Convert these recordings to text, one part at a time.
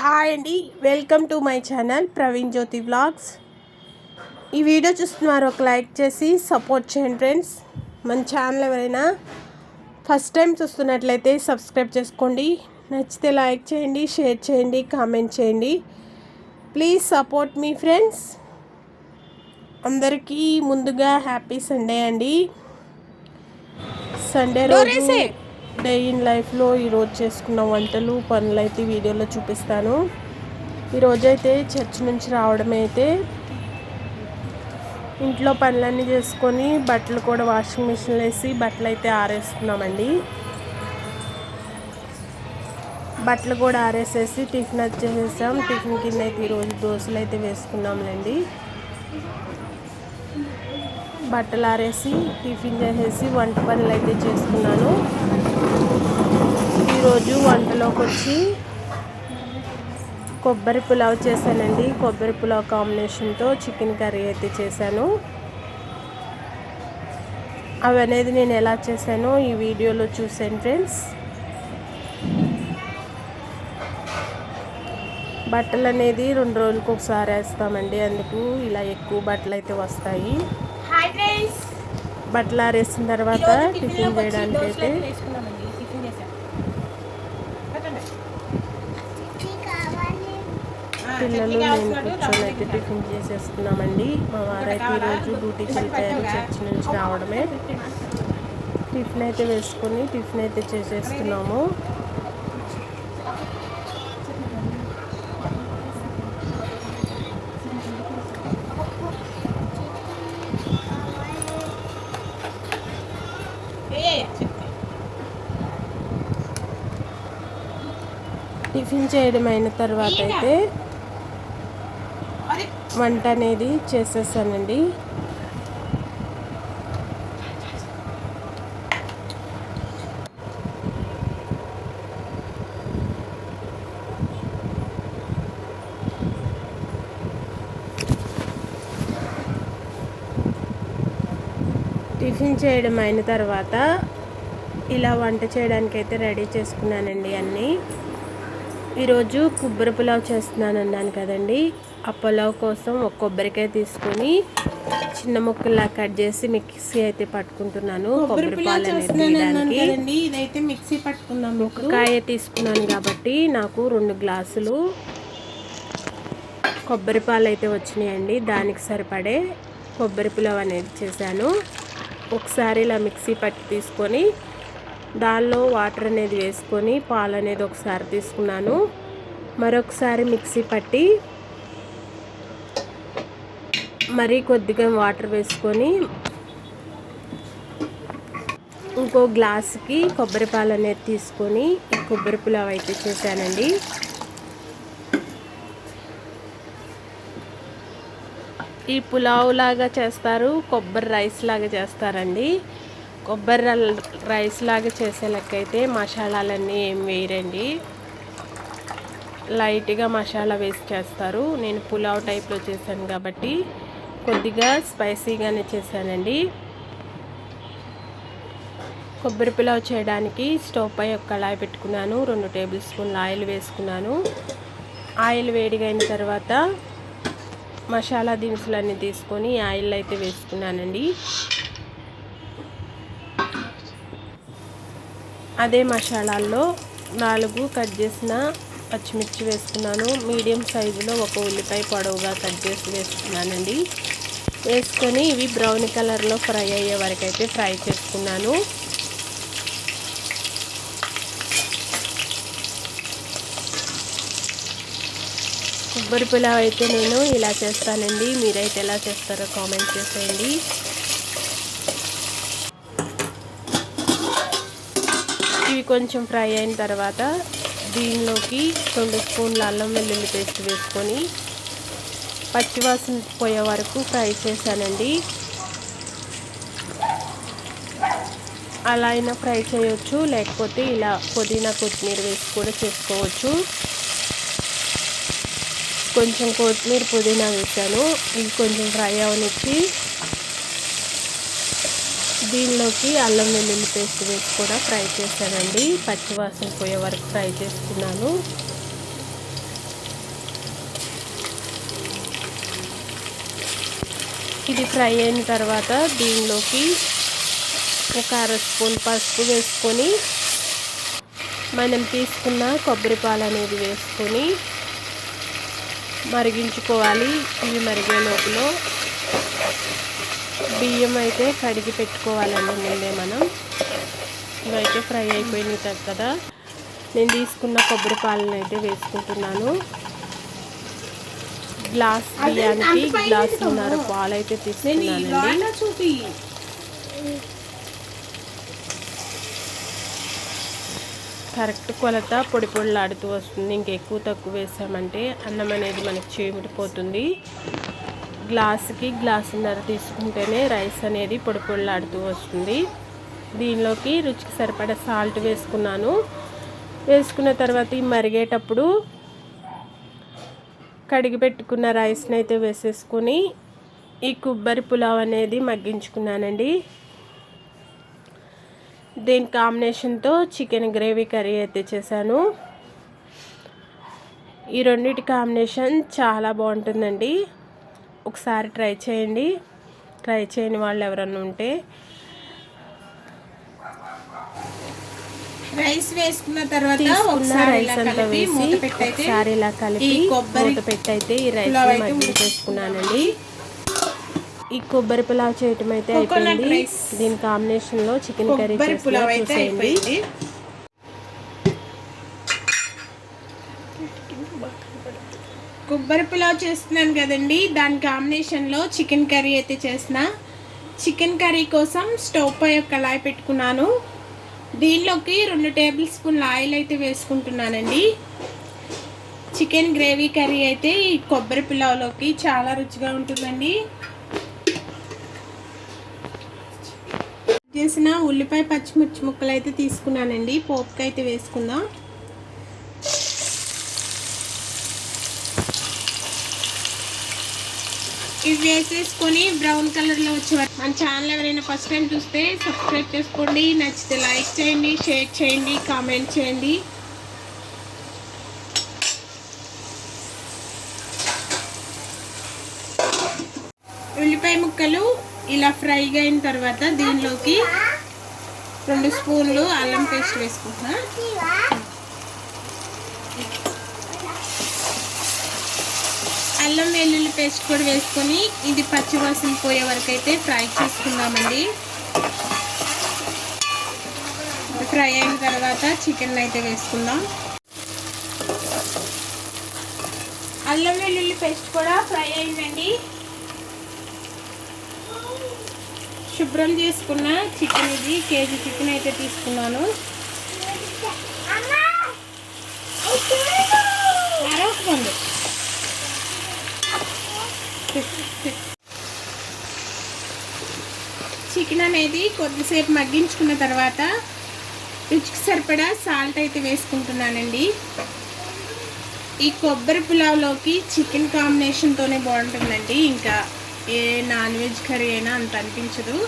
Hi అండి welcome to my channel Praveen Jyothi vlogs. ఈ video చూస్తున్నారు ఒక లైక్ చేసి సపోర్ట్ చేయండి ఫ్రెండ్స్. మన ఛానల్ ఎవరైనా ఫస్ట్ టైం చూస్తున్నట్లయితే సబ్స్క్రైబ్ చేసుకోండి. నచ్చితే లైక్ చేయండి షేర్ చేయండి కామెంట్ చేయండి. ప్లీజ్ సపోర్ట్ మీ ఫ్రెండ్స్. అందరికీ ముందుగా హ్యాపీ సండే అండి. సండే రోజు డే ఇన్ లైఫ్లో ఈరోజు చేసుకున్న వంటలు పనులు అయితే వీడియోలో చూపిస్తాను. ఈరోజైతే చర్చ్ నుంచి రావడం అయితే ఇంట్లో పనులన్నీ చేసుకొని బట్టలు కూడా వాషింగ్ మిషన్లో వేసి బట్టలు అయితే ఆరేస్తున్నామండి. బట్టలు కూడా ఆరేసేసి టిఫిన్ వచ్చేసేసాం. టిఫిన్ కింద అయితే ఈరోజు దోశలు అయితే వేసుకున్నాంలేండి. బట్టలు ఆరేసి టిఫిన్ చేసేసి వంట పనులు అయితే చేసుకున్నాను. ఈరోజు వంటలోకి వచ్చి కొబ్బరి పులావ్ చేశానండి. కొబ్బరి పులావ్ కాంబినేషన్తో చికెన్ కర్రీ అయితే చేశాను. అవి అనేది నేను ఎలా చేశానో ఈ వీడియోలో చూసాను ఫ్రెండ్స్. బట్టలు అనేది రెండు రోజులకు ఒకసారి వేస్తామండి. అందుకు ఇలా ఎక్కువ బట్టలు అయితే వస్తాయి. బట్టలు ఆరేసిన తర్వాత టిఫిన్ చేయడానికి అయితే పిల్లలు నేను కూర్చొని అయితే టిఫిన్ చేసేస్తున్నామండి. మా వారైతే ఈరోజు డ్యూటీకి వెళ్ళిపోయారు చర్చి నుంచి రావడమే. టిఫిన్ అయితే వేసుకొని టిఫిన్ అయితే చేసేస్తున్నాము. టిఫిన్ చేయడం అయిన తర్వాత అయితే వంట అనేది చేసేసానండి. టిఫిన్ చేయడం అయిన తర్వాత ఇలా వంట చేయడానికి అయితే రెడీ చేసుకున్నానండి అన్నీ. ఈరోజు కొబ్బరి పులావ్ చేస్తున్నాను అన్నాను కదండి. ఆ పులావ్ కోసం ఒక కొబ్బరికాయ తీసుకొని చిన్న ముక్కల్లా కట్ చేసి మిక్సీ అయితే పట్టుకుంటున్నాను. కొబ్బరి పాలు అనేది ఇదైతే మిక్సీ పట్టుకున్నాం ఒక కాయ తీసుకున్నాను కాబట్టి నాకు రెండు గ్లాసులు కొబ్బరి పాలు అయితే వచ్చినాయండి. దానికి సరిపడే కొబ్బరి పులావ్ అనేది చేశాను. ఒకసారి ఇలా మిక్సీ పట్టి తీసుకొని దానిలో వాటర్ అనేది వేసుకొని పాలు అనేది ఒకసారి తీసుకున్నాను. మరొకసారి మిక్సీ పట్టి మరీ కొద్దిగా వాటర్ వేసుకొని ఇంకో గ్లాస్కి కొబ్బరి పాలు అనేది తీసుకొని కొబ్బరి పులావ్ అయితే చేశానండి. ఈ పులావ్ లాగా చేస్తారు కొబ్బరి రైస్ లాగా చేస్తారండి. కొబ్బరి రైస్ లాగా చేసే అయితే మసాలాలన్నీ ఏం వేయరండి. లైట్గా మసాలా వేసి చేస్తారు. నేను పులావ్ టైప్లో చేశాను కాబట్టి కొద్దిగా స్పైసీగానే చేశానండి. కొబ్బరి పులావ్ చేయడానికి స్టవ్ పై ఒక కళాయి పెట్టుకున్నాను. రెండు టేబుల్ స్పూన్ల ఆయిల్ వేసుకున్నాను. ఆయిల్ వేడిగైన తర్వాత మసాలా దినుసులన్నీ తీసుకొని ఆయిల్ అయితే వేసుకున్నానండి. అదే మసాలాల్లో నాలుగు కట్ చేసిన పచ్చిమిర్చి వేసుకున్నాను. మీడియం సైజులో ఒక ఉల్లిపాయ పొడవుగా కట్ చేసి వేసుకున్నానండి. వేసుకొని ఇవి బ్రౌన్ కలర్లో ఫ్రై అయ్యే వరకు అయితే ఫ్రై చేసుకున్నాను. కొబ్బరి పులావ్ అయితే నేను ఇలా చేస్తానండి. మీరైతే ఎలా చేస్తారో కామెంట్ చేసేయండి. కొంచెం ఫ్రై అయిన తర్వాత దీనిలోకి రెండు స్పూన్ల అల్లం వెల్లుల్లి పేస్ట్ వేసుకొని పచ్చివాసన పోయే వరకు ఫ్రై చేశానండి. అలా అయినా ఫ్రై చేయొచ్చు లేకపోతే ఇలా పుదీనా కొత్తిమీర వేసి కూడా చేసుకోవచ్చు. కొంచెం కొత్తిమీర పుదీనా వేసాను ఇవి కొంచెం ఫ్రై అవనిచ్చి దీనిలోకి అల్లం వెల్లుల్లి పేస్ట్ వేసి కూడా ఫ్రై చేశానండి. పచ్చివాసన పోయే వరకు ఫ్రై చేసుకున్నాను. ఇది ఫ్రై అయిన తర్వాత దీనిలోకి ఒక అర స్పూన్ పసుపు వేసుకొని మనం తీసుకున్న కొబ్బరి పాలు అనేది వేసుకొని మరిగించుకోవాలి. ఇవి మరిగే లోపల. బియ్యం అయితే కడిగి పెట్టుకోవాలండి ముందే మనం. ఇవైతే ఫ్రై అయిపోయినాయి కదా నేను తీసుకున్న కొబ్బరి పాలను అయితే వేసుకుంటున్నాను. గ్లాస్ బియ్యానికి గ్లాసున్నర పాలు అయితే తీసుకున్నానండి. కరెక్ట్ కొలత పొడి పొడిలాడుతూ వస్తుంది. ఇంకెక్కువ తక్కువ వేసామంటే అన్నం అనేది మనకి చీమిడిపోతుంది. గ్లాసుకి గ్లాసున్నర తీసుకుంటేనే రైస్ అనేది పొడి పొడిలాడుతూ వస్తుంది. దీనిలోకి రుచికి సరిపడా సాల్ట్ వేసుకున్నాను. వేసుకున్న తర్వాత ఈ మరిగేటప్పుడు కడిగి పెట్టుకున్న రైస్ని అయితే వేసేసుకొని ఈ కొబ్బరి పులావ్ అనేది మగ్గించుకున్నానండి. దీని కాంబినేషన్తో చికెన్ గ్రేవీ కర్రీ అయితే చేశాను. ఈ రెండింటి కాంబినేషన్ చాలా బాగుంటుందండి. ఒకసారి ట్రై చేయండి. ట్రై చేయని వాళ్ళు ఎవరన్నా ఉంటే. రైస్ వేసుకున్న తర్వాత రైస్ అంతా వేసి ఒకసారి ఇలా కలిపి మూత పెట్టయితే ఈ రైస్ పులావ్ అయితే మగ్గించేసుకున్నానండి ఈ కొబ్బరి పులావ్ చేయటం అయితే అయిపోయింది. దీని కాంబినేషన్లో చికెన్ కర్రీ పులావ్ అయితే చూసేయండి. కొబ్బరి పులావ్ చేస్తున్నాను కదండి. దాని కాంబినేషన్లో చికెన్ కర్రీ అయితే చేసిన చికెన్ కర్రీ కోసం స్టవ్ పై ఒక కళాయి పెట్టుకున్నాను. దీనిలోకి రెండు టేబుల్ స్పూన్ల ఆయిల్ అయితే వేసుకుంటున్నానండి. చికెన్ గ్రేవీ కర్రీ అయితే ఈ కొబ్బరి పులావ్లోకి చాలా రుచిగా ఉంటుందండి. చేసిన ఉల్లిపాయ పచ్చిమిర్చి ముక్కలు అయితే తీసుకున్నానండి. పోపుకి అయితే వేసుకుందాం. ఇవి వేసేసుకొని బ్రౌన్ కలర్లో వచ్చే మన ఛానల్ ఎవరైనా ఫస్ట్ టైం చూస్తే సబ్స్క్రైబ్ చేసుకోండి. నచ్చితే లైక్ చేయండి షేర్ చేయండి కామెంట్ చేయండి. ఉల్లిపాయ ముక్కలు ఇలా ఫ్రైగా అయిన తర్వాత దీనిలోకి రెండు స్పూన్లు అల్లం పేస్ట్ వేసుకుంటున్నా. అల్లం వెల్లుల్లి పేస్ట్ కూడా వేసుకొని ఇది పచ్చివాసన పోయే వరకు అయితే ఫ్రై చేసుకుందామండి. ఫ్రై అయిన తర్వాత చికెన్ అయితే వేసుకుందాం. అల్లం వెల్లుల్లి పేస్ట్ కూడా ఫ్రై అయిందండి. శుభ్రం చేసుకున్న చికెన్ ఇది కేజీ చికెన్ అయితే తీసుకున్నాను. అరవకుండా చికెన్ అనేది కొద్దిసేపు మగ్గించుకున్న తర్వాత రుచికి సరిపడా సాల్ట్ అయితే వేసుకుంటున్నానండి. ఈ కొబ్బరి పులావ్లోకి చికెన్ కాంబినేషన్తోనే బాగుంటుందండి. ఇంకా ఏ నాన్ వెజ్ కర్రీ అయినా అంత అనిపించదు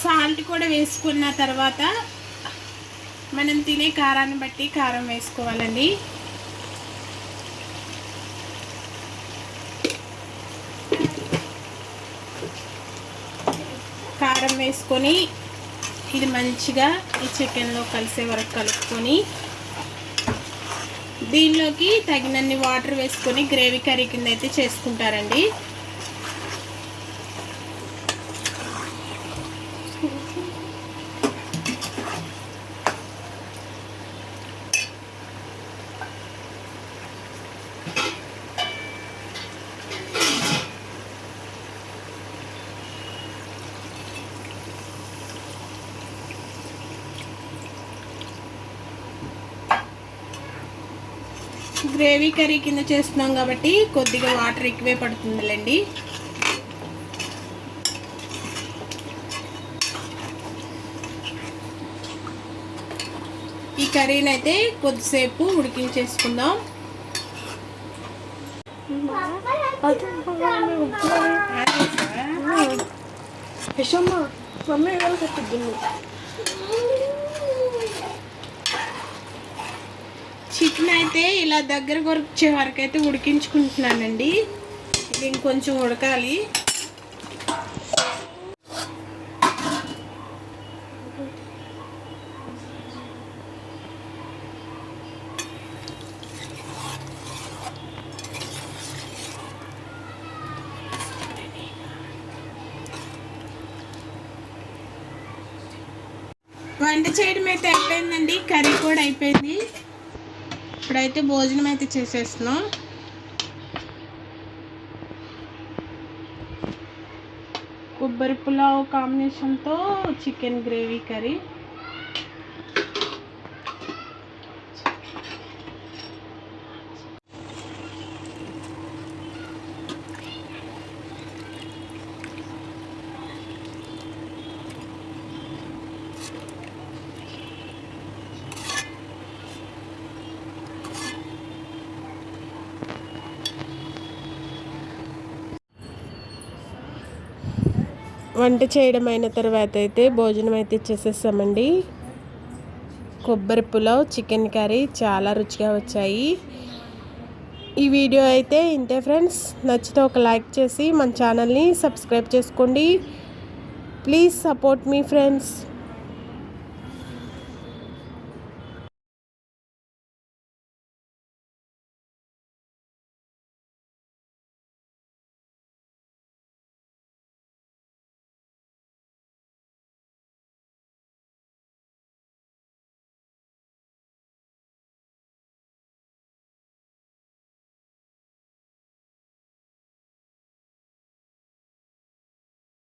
సాల్ట్ కూడా వేసుకున్న తర్వాత మనం తినే కారాన్ని బట్టి కారం వేసుకోవాలండి. కారం వేసుకొని ఇది మంచిగా ఈ చికెన్లో కలిసే వరకు కలుపుకొని దీనిలోకి తగినన్ని వాటర్ వేసుకొని గ్రేవీ కర్రీ కింద అయితే చేసుకుంటారండి. గ్రేవీ కర్రీ కింద చేస్తున్నాం కాబట్టి కొద్దిగా వాటర్ ఎక్కువే పడుతుందిలేండి ఈ కర్రీని అయితే కొద్దిసేపు ఉడికించేసుకుందాం యశమ్మ మమ్మీ ఎవరు చికెన్ అయితే ఇలా దగ్గర వచ్చే వరకు అయితే ఉడికించుకుంటున్నానండి. ఇది ఇంకొంచెం ఉడకాలి. వంట చేయడం అయితే అయిపోయిందండి. కర్రీ కూడా అయిపోయింది. ఇప్పుడైతే భోజనం అయితే చేసేస్తున్నాం. కొబ్బరి పులావ్ కాంబినేషన్తో చికెన్ గ్రేవీ కర్రీ. వంట చేయడం అయిన తర్వాత అయితే భోజనం అయితే ఇచ్చేసేసామండి. కొబ్బరి పులావ్ చికెన్ కర్రీ చాలా రుచిగా వచ్చాయి. ఈ వీడియో అయితే ఇంతే ఫ్రెండ్స్. నచ్చితే ఒక లైక్ చేసి మన ఛానల్ని సబ్స్క్రైబ్ చేసుకోండి. ప్లీజ్ సపోర్ట్ మీ ఫ్రెండ్స్.